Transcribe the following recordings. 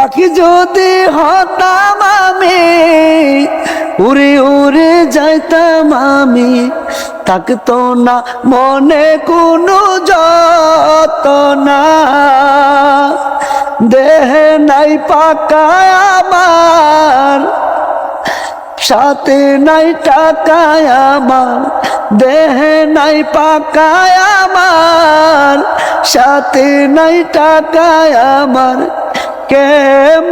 পাখি যদি হতাম আমি, উড়ে উড়ে যাইতাম আমি। থাকতো না মনে কোনো যত না দেহে নাই পাকায় আমার, সাথে নাই টাকায় আমার। দেহে নাই পাকায় আমার, সাথে নাই টাকায় আমার। কে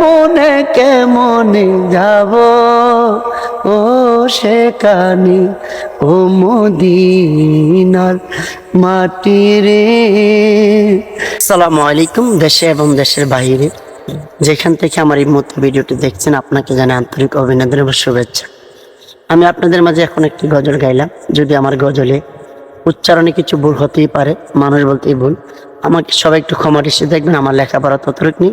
মনে কে মনে যাব? ও সেখানে ও মদিনার মাটি রে। আসসালামু আলাইকুম দেশে এবং দেশের বাইরে। যেখান থেকে আমার এই মুহূর্তে ভিডিওটি দেখছেন, আপনাকে জানাই আন্তরিক অভিনন্দন এবং শুভেচ্ছা। আমি আপনাদের মাঝে এখন একটি গজল গাইলাম। যদি আমার গজলে উচ্চারণে কিছু ভুল হতেই পারে, মানুষ বলতেই ভুল। আমাকে সবাই একটু ক্ষমা দৃষ্টি দেখবেন, আমার লেখাপড়া ততটুক নেই।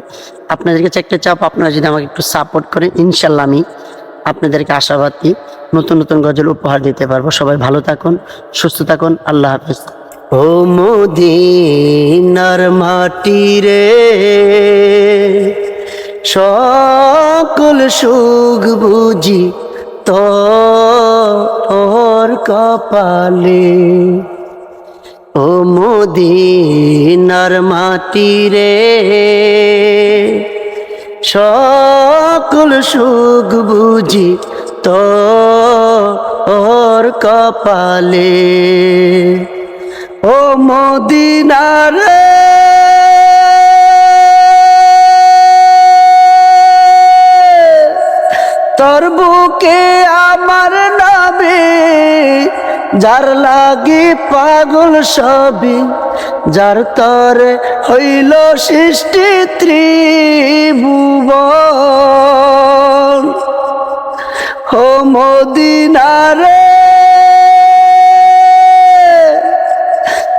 আপনাদের কাছে একটা চাপ, আপনারা যদি আমাকে একটু সাপোর্ট করেন, ইনশাল্লাহ আমি আপনাদেরকে আশাবাদী নতুন নতুন গজল উপহার দিতে পারব। সবাই ভালো থাকুন, সুস্থ থাকুন, আল্লাহ হাফেজ। ও মদিনার মাটি রে, সকল সুখ বুঝি তোর কপালে। ও মদিনার মাটি রে সকল সুখ বুঝি তোর কপালে। ও মদিনারে তোর বুকে আমার যার লাগি পাগল সবই, যার তরে হইল সৃষ্টি ত্রিভুব হো মদিনারে,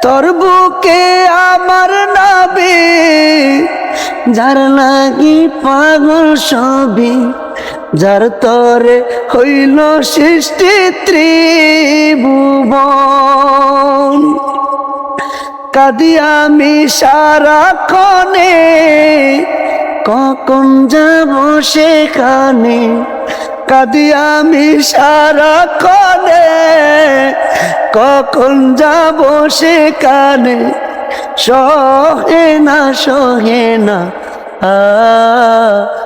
তোর বুকে আমার নাবি, যার লাগি পাগল সবই যার তরে হইল সৃষ্টি ত্রিভুবন। কাদি আমি সারাক্ষণে, কখন যাব সেখানে? কাদি আমি সারাক্ষণে, কখন যাব সেখানে? সহে না সহে না, আ-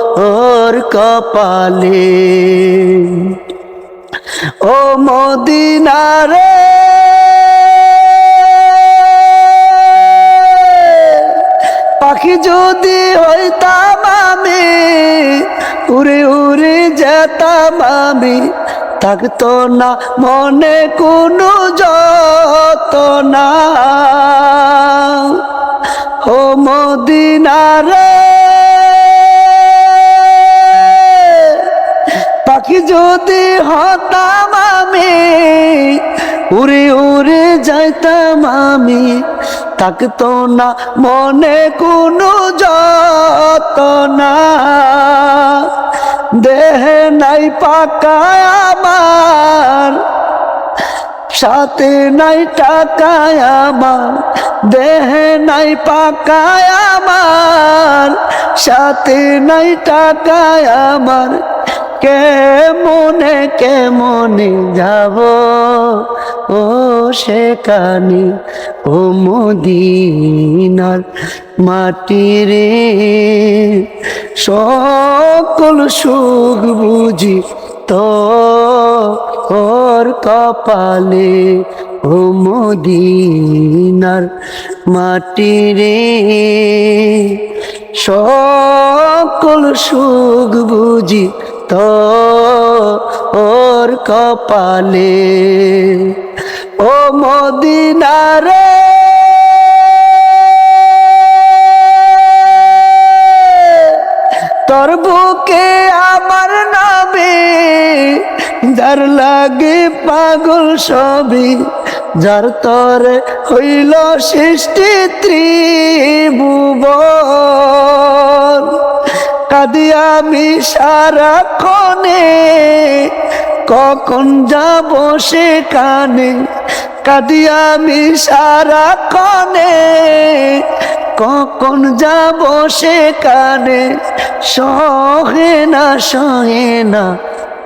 ওর কপালে। ও মদিনারে পাখি যদি হইতাম আমি, উড়ে উড়ে যেতাম আমি, থাকতো না মনে কোনো যত না। ও মদিনারে যদি হতাম আমি, উড়ে উড়ে যাইতাম আমি, থাকতো না মনে কোনো যত না দেহে নাই পাকায় আমার, সাথে নাই টাকায় আমার, দেহে নাই পাকায় আমার, সাথে নাই টাকায় আমার। কে মনে কে মনে যাব? ও সেখানে ও মদিনার মাটি রে। সকল সুখ বুঝি তো ওর কপালে ও মদিনার মাটি রে। সকল সুখ বুঝি তো ওর কপালে। ও মদিনারে তোর বুকে আমার নামে যার লাগে পাগল সবই, যার তরে হইল সৃষ্টি ত্রিভুবন। কাঁদি আমি কনে কখন যাব সেখানে? কাঁদি আমি কনে কখন যাব সেখানে? সহে না সহে না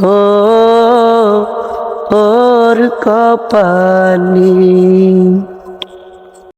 তো ওর কপালে।